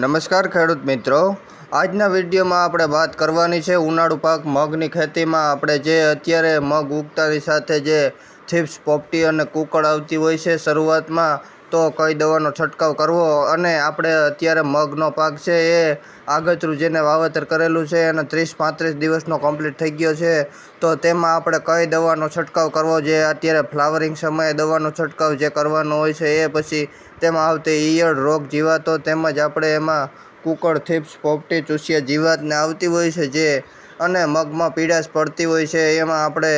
નમસ્કાર ખેડૂત મિત્રો. આજના વિડીયોમાં આપણે વાત કરવાની છે ઉનાળુ પાક મગની ખેતીમાં. આપણે જે અત્યારે મગ ઉગતાની સાથે જે થીપ્સ પોપટી અને કુકળ આવતી હોય છે, શરૂઆતમાં તો કઈ દવાનો છંટકાવ કરવો અને આપણે અત્યારે મગનો પાક છે એ આગતરું જેને વાવેતર કરેલું છે અને ત્રીસ પાંત્રીસ દિવસનો કમ્પ્લીટ થઈ ગયો છે. તો તેમાં આપણે કઈ દવાનો છંટકાવ કરવો? જે અત્યારે ફ્લાવરિંગ સમયે દવાનો છંટકાવ જે કરવાનો હોય છે એ પછી તેમાં આવતી ઈયળ રોગ જીવાતો તેમજ આપણે એમાં કુકળ થીપ્સ, પોપટી, ચૂસિયા જીવાતને આવતી હોય છે જે અને મગમાં પીડાશ પડતી હોય છે, એમાં આપણે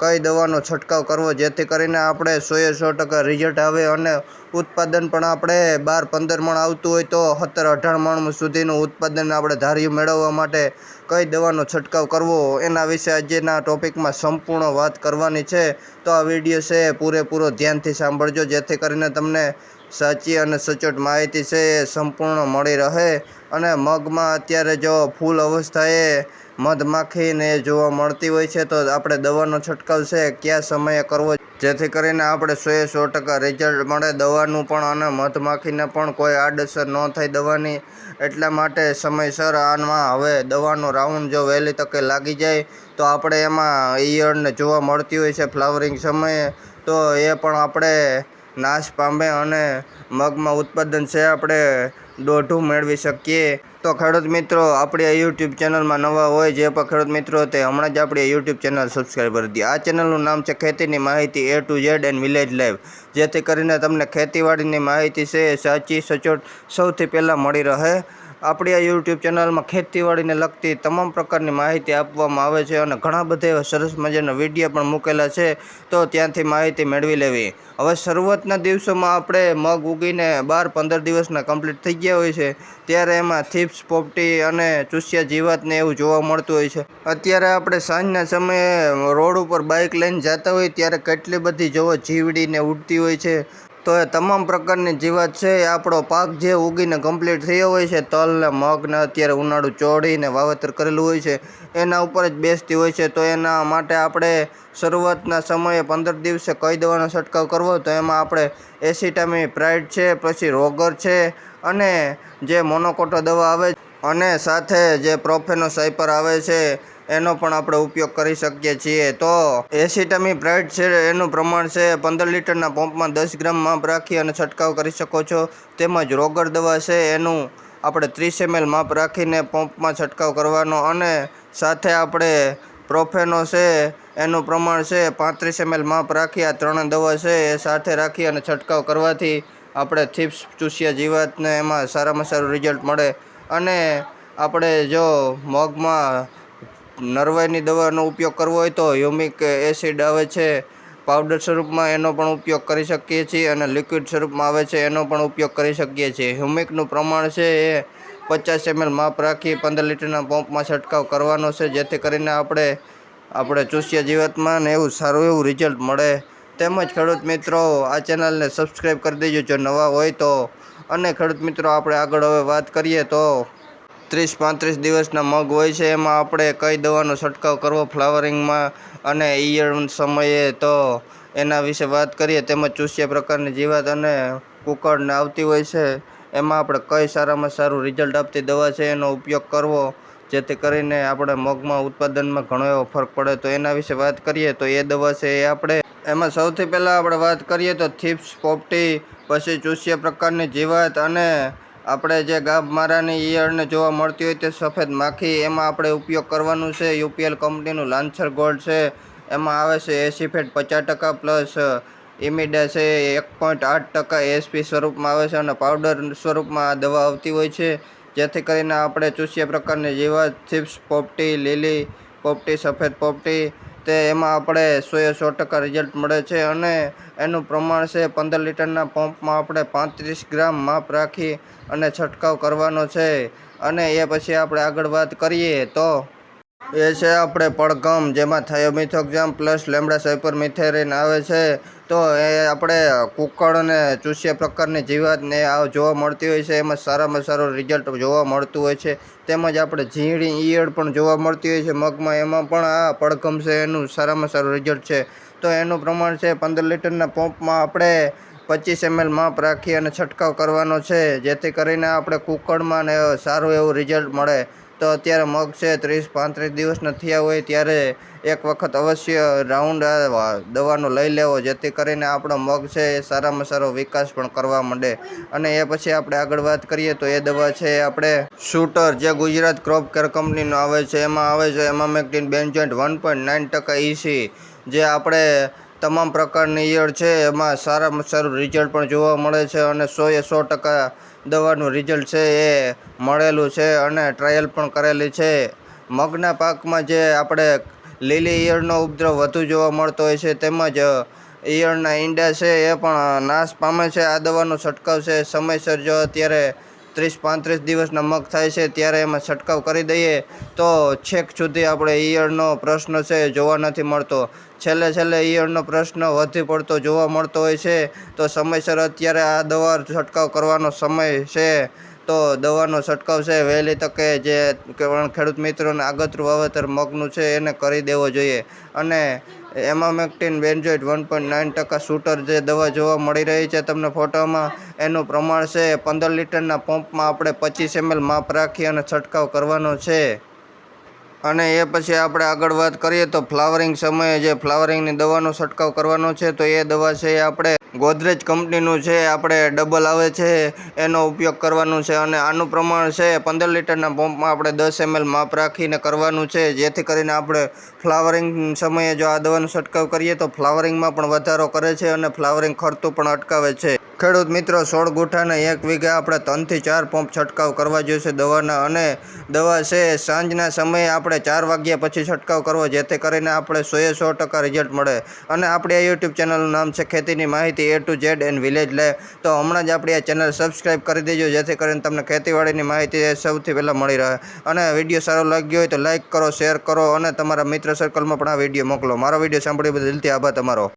કઈ દવાનો છંટકાવ કરવો? જેથી કરીને આપણે સોએ સો ટકા રિઝલ્ટ આવે અને ઉત્પાદન પણ આપણે બાર પંદર મણ આવતું હોય તો સત્તર અઢાર મણ સુધીનું ઉત્પાદન આપણે ધાર્યું મેળવવા માટે કઈ દવાનો છંટકાવ કરવો? એના વિશે આજેના ટોપિકમાં સંપૂર્ણ વાત કરવાની છે. તો આ વીડિયો છે, પૂરેપૂરો ધ્યાનથી સાંભળજો, જેથી કરીને તમને સાચી અને સચોટ માહિતી છે એ સંપૂર્ણ મળી રહે. અને મગમાં અત્યારે જો ફૂલ અવસ્થાએ મધમાખીને જોવા મળતી હોય છે, તો આપણે દવાનો છંટકાવ છે, કયા સમયે કરવો જેથી કરીને આપણે સોએ સો ટકા રિઝલ્ટ મળે દવાનું પણ અને મધમાખીને પણ કોઈ આડઅસર ન થાય દવાની. એટલા માટે સમયસર આમાં હવે દવાનો રાઉન્ડ જો વહેલી તકે લાગી જાય, તો આપણે એમાં ઈયળને જોવા મળતી હોય છે ફ્લાવરિંગ સમયે. તો એ પણ આપણે નાશ પામે અને મગમાં ઉત્પાદન છે, આપણે દોઢું મેળવી શકીએ. તો ખેડૂત મિત્રો, આપણી યુટ્યુબ ચેનલમાં નવા હોય જે પણ ખેડૂત મિત્રો તે હમણાં જ આપણી યુટ્યુબ ચેનલ સબસ્ક્રાઈબ કરી દીધી આ ચેનલનું નામ છે ખેતીની માહિતી A to Z and village live જેથી કરીને તમને ખેતીવાડીની માહિતી છે સાચી, સચોટ, સૌથી પહેલાં મળી રહે. આપણી આ યુટ્યુબ ચેનલમાં ખેતીવાડીને લગતી તમામ પ્રકારની માહિતી આપવામાં આવે છે અને ઘણા બધા એવા સરસ મજાના વીડિયો પણ મૂકેલા છે. તો ત્યાંથી માહિતી મેળવી લેવી. હવે શરૂઆતના દિવસોમાં આપણે મગ ઉગીને બાર પંદર દિવસના કમ્પ્લીટ થઈ ગયા હોય છે. ત્યારે એમાં થીપ્સ પોપટી અને ચૂસિયા જીવાતને એવું જોવા મળતું હોય છે. અત્યારે આપણે સાંજના સમયે રોડ ઉપર બાઇક લઈને જતા હોય ત્યારે કેટલી બધી જોવો જીવડીને ઉડતી હોય છે. તો એ તમામ પ્રકારની જીવાત છે એ આપણો પાક જે ઉગીને કમ્પ્લીટ થયો હોય છે તલ ને મગ ને અત્યારે ઉનાળું ચોળીને વાવેતર કરેલું હોય છે, એના ઉપર જ બેસતી હોય છે, તો એના માટે આપણે શરૂઆતના સમયે પંદર દિવસે કઈ દવાનો છંટકાવ કરવો તો એમાં આપણે એસિટામી પ્રાઇડ છે, પછી રોગર છે, અને જે મોનોકોટો દવા આવે અને સાથે જે પ્રોફેનો સાઇપર આવે છે એનો પણ આપણે ઉપયોગ કરી શકીએ છીએ. તો એસિટામી પ્રાઇડ છે, એનું પ્રમાણ છે પંદર લીટરના પંપમાં દસ ગ્રામ માપ રાખી અને છંટકાવ કરી શકો છો. તેમજ રોગર દવા છે, એનું આપણે ત્રીસ એમએલ માપ રાખીને પંપમાં છંટકાવ કરવાનો અને સાથે આપણે પ્રોફેનો છે, એનું પ્રમાણ છે પાંત્રીસ એમએલ માપ રાખી, આ ત્રણ દવા છે એ સાથે રાખી અને છંટકાવ કરવાથી આપણે થીપ્સ ચૂસિયા જીવાતને એમાં સારામાં સારું રિઝલ્ટ મળે. અને આપણે જો મગમાં નરવાઈની દવાનો ઉપયોગ કરવો હોય તો હ્યુમિક એસિડ આવે છે. પાવડર સ્વરૂપમાં એનો પણ ઉપયોગ કરી શકીએ છીએ અને લિક્વિડ સ્વરૂપમાં આવે છે એનો પણ ઉપયોગ કરી શકીએ છીએ. હ્યુમિકનું પ્રમાણ છે એ પચાસ એમએલ માપ રાખી પંદર લીટરના પંપમાં છંટકાવ કરવાનો છે, જેથી કરીને આપણે આપણે ચૂસ્ય જીવાતમાં ને એવું સારું એવું રિઝલ્ટ મળે. તેમજ ખેડૂત મિત્રો, આ ચેનલને સબસ્ક્રાઈબ કરી દેજો જો નવા હોય તો. અને ખેડૂત મિત્રો, આપણે આગળ હવે વાત કરીએ તો ત્રીસ પાંત્રીસ દિવસના મગ હોય છે, એમાં આપણે કઈ દવાનો છંટકાવ કરવો ફ્લાવરિંગમાં અને ઈયળ સમયે તો એના વિશે વાત કરીએ, તેમજ ચૂસ્યા પ્રકારની જીવાત અને કુકળને આવતી હોય છે, એમાં આપણે કઈ સારામાં સારું રિઝલ્ટ આપતી દવા છે, એનો ઉપયોગ કરવો, જેથી કરીને આપણે મગમાં ઉત્પાદનમાં ઘણો એવો ફરક પડે, તો એના વિશે વાત કરીએ, તો એ દવા છે એ આપણે. એમાં સૌથી પહેલાં આપણે વાત કરીએ તો થીપ્સ, પોપટી, પછી ચૂસ્યા પ્રકારની જીવાત અને આપણે જે ગાભ મારાની ઈયળને જોવા મળતી હોય તે સફેદ માખી, એમાં આપણે ઉપયોગ કરવાનું છે યુપીએલ કંપનીનું લાન્સર ગોલ્ડ છે, એમાં આવે છે એસી ફેટ પચાસ ટકા પ્લસ, ઇમિડા છે એક પોઈન્ટ આઠ ટકા એસપી સ્વરૂપમાં આવે છે અને પાવડર સ્વરૂપમાં આ દવા આવતી હોય છે, જેથી કરીને આપણે ચૂસિયા પ્રકારની જીવાત, ચિપ્સ, પોપટી, લીલી પોપટી, સફેદ પોપટી તે એમાં આપણે સોએ સો ટકા રિઝલ્ટ મળે છે અને એનું પ્રમાણ છે પંદર લીટરના પંપમાં આપણે પાંત્રીસ ગ્રામ માપ રાખી અને છંટકાવ કરવાનો છે. અને એ પછી આપણે આગળ વાત કરીએ તો એ છે આપણે પડઘમ, જેમાં થાયોમિથોક્ઝામ પ્લસ લેમડા સાઇપર મિથેરિન આવે છે. તો એ આપણે કુકળ અને ચૂસિયા પ્રકારની જીવાતને આ જોવા મળતી હોય છે. એમાં સારામાં સારું રિઝલ્ટ જોવા મળતું હોય છે. તેમજ આપણે ઝીણી ઈયળ પણ જોવા મળતી હોય છે મગમાં. એમાં પણ આ પડઘમ છે, એનું સારામાં સારું રિઝલ્ટ છે. તો એનું પ્રમાણ છે પંદર લીટરના પંપમાં આપણે પચીસ એમએલ માપ રાખી અને છંટકાવ કરવાનો છે. જેથી કરીને આપણે કુકળમાં ને સારું એવું રિઝલ્ટ મળે. તો અત્યારે મગ છે, ત્રીસ, પાંત્રીસ દિવસના થયા હોય ત્યારે એક વખત અવશ્ય રાઉન્ડ દવાનો લઈ લેવો, જેથી કરીને આપણો મગ છે એ સારામાં સારો વિકાસ પણ કરવા માંડે. અને એ પછી આપણે આગળ વાત કરીએ તો એ દવા છે એ આપણે શૂટર, જે ગુજરાત ક્રોપ કેર કંપનીનો આવે છે, એમાં આવે છે એમાં emamectin benzoate one point nine ટકા ઇસી જે આપણે તમામ પ્રકારની ઈયળ છે, એમાં સારામાં સારું રિઝલ્ટ પણ જોવા મળે છે અને સોએ સો ટકા દવાનું રિઝલ્ટ છે એ મળેલું છે અને ટ્રાયલ પણ કરેલી છે. મગના પાકમાં જે આપણે લીલી ઈયળનો ઉપદ્રવ વધુ જોવા મળતો હોય છે, તેમજ ઈયળના ઈંડા છે, એ પણ નાશ પામે છે. આ દવાનો છંટકાવ છે. સમયસર જો અત્યારે ત્રીસ પાંત્રીસ દિવસના મગ થાય છે ત્યારે એમાં છંટકાવ કરી દઈએ તો છેક સુધી આપણે ઈયળનો પ્રશ્ન છે જોવા નથી મળતો. છેલ્લે છેલ્લે ઈયળનો પ્રશ્ન વધી પડતો જોવા મળતો હોય છે તો સમયસર અત્યારે આ દવા છંટકાવ કરવાનો સમય છે. તો દવાનો છંટકાવ છે. વહેલી તકે જે ખેડૂત મિત્રોને આગતરું વાવેતર મગનું છે એને કરી દેવો જોઈએ. અને emamectin benzoate one point nine ટકા શૂટર જે દવા જોવા મળી રહી છે તમને ફોટોમાં, એનું પ્રમાણ છે પંદર લીટરના પંપમાં આપણે પચીસ એમએલ માપ રાખી અને છંટકાવ કરવાનો છે. અને એ પછી આપણે આગળ વાત કરીએ તો ફ્લાવરિંગ સમયે જે ફ્લાવરિંગની દવાનો છંટકાવ કરવાનો છે, તો એ દવા છે એ આપણે ગોદરેજ કંપનીનું છે આપણે ડબલ આવે છે, એનો ઉપયોગ કરવાનું છે અને આનું પ્રમાણ છે પંદર લીટરના પંપમાં આપણે દસ એમએલ માપ રાખીને કરવાનું છે. જેથી કરીને આપણે ફ્લાવરિંગ સમયે જો આ દવાનો છંટકાવ કરીએ તો ફ્લાવરિંગમાં પણ વધારો કરે છે અને ફ્લાવરિંગ ખર્ચું પણ અટકાવે છે. ખેડૂત મિત્રો, સોળ ગુઠાને એક વીઘા આપણે ત્રણથી ચાર પંપ છંટકાવ કરવા જોઈશે દવાના અને દવા છે સાંજના સમયે આપણે ચાર વાગ્યા પછી છંટકાવ કરવો, જેથી કરીને આપણે સોએ સો ટકા રિઝલ્ટ મળે. અને આપણી આ યુટ્યુબ ચેનલનું નામ છે ખેતીની માહિતી A to Z and village લે. તો હમણાં જ આપણી આ ચેનલ સબસ્ક્રાઈબ કરી દેજો, જેથી કરીને તમને ખેતીવાડીની માહિતી સૌથી પહેલાં મળી રહે. અને વીડિયો સારો લાગ્યો હોય તો લાઇક કરો શેર કરો અને તમારા મિત્ર સર્કલમાં પણ આ વીડિયો મોકલો. મારો વીડિયો સાંભળ્યો બદલ દિલથી આભાર તમારો.